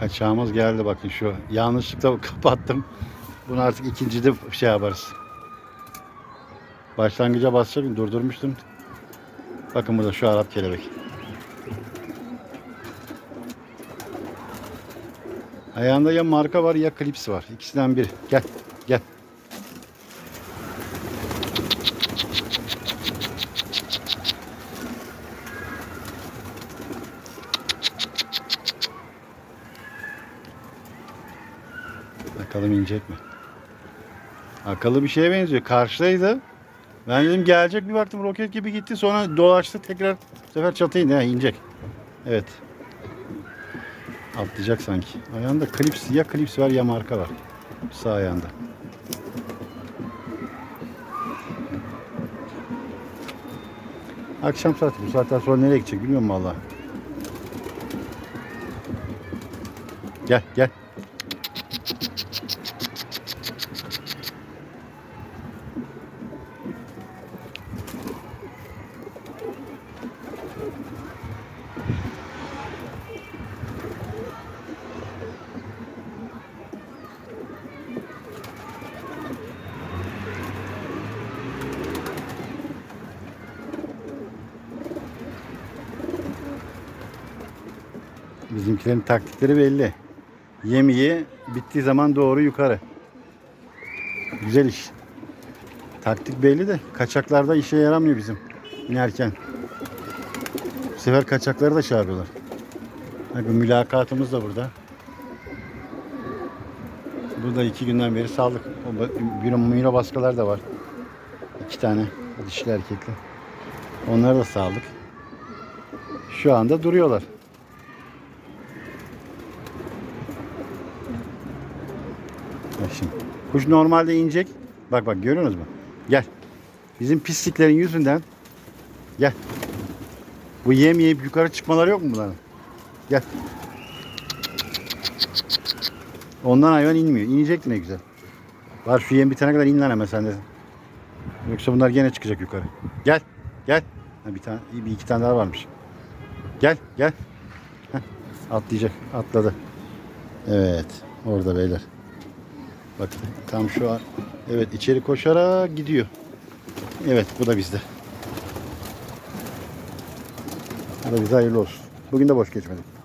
Kaçağımız geldi bakın şu. Yanlışlıkla kapattım. Bunu artık ikincide şey yaparız. Başlangıca basacaktım durdurmuştum. Bakın burada şu Arap kelebek. Ayağında ya marka var ya klips var. İkisinden biri. Gel gel. Bakalım inecek mi? Akıllı bir şeye benziyor. Karşıdaydı. Ben dedim gelecek bir baktım roket gibi gitti. Sonra dolaştı tekrar bu sefer çatıya indi. Ha, inecek. Evet. Atlayacak sanki. Ayağında klips ya klips var ya marka var. Sağ ayağında. Akşam saati bu saatten sonra nereye gidecek bilmiyorum valla. Gel gel. Bizimkilerin taktikleri belli. Yemeği bittiği zaman doğru yukarı. Güzel iş. Taktik belli de kaçaklarda işe yaramıyor bizim inerken. Sefer kaçakları da yapıyorlar. Bakın mülakatımız da burada. Burada iki günden beri saldık. O ba- Mino, mino baskalar da var. İki tane dişli erkekli. Onları da saldık. Şu anda duruyorlar. Bak şimdi. Kuş normalde inecek. Bak bak görüyorsunuz mu? Gel. Bizim pisliklerin yüzünden gel. Bu yem yiyip yukarı çıkmaları yok mu bunların? Gel. Ondan hayvan inmiyor. İnecekti ne güzel. Var şu yem bitene kadar in lan hemen sen de. Yoksa bunlar gene çıkacak yukarı. Gel. Gel. Ha, bir tane, bir iki tane daha varmış. Gel. Gel. Heh, atlayacak. Atladı. Evet. Orada beyler. Bak tam şu an. Evet içeri koşarak gidiyor. Evet bu da bizde. Da bize hayırlı olsun. Bugün de boş geçmedik.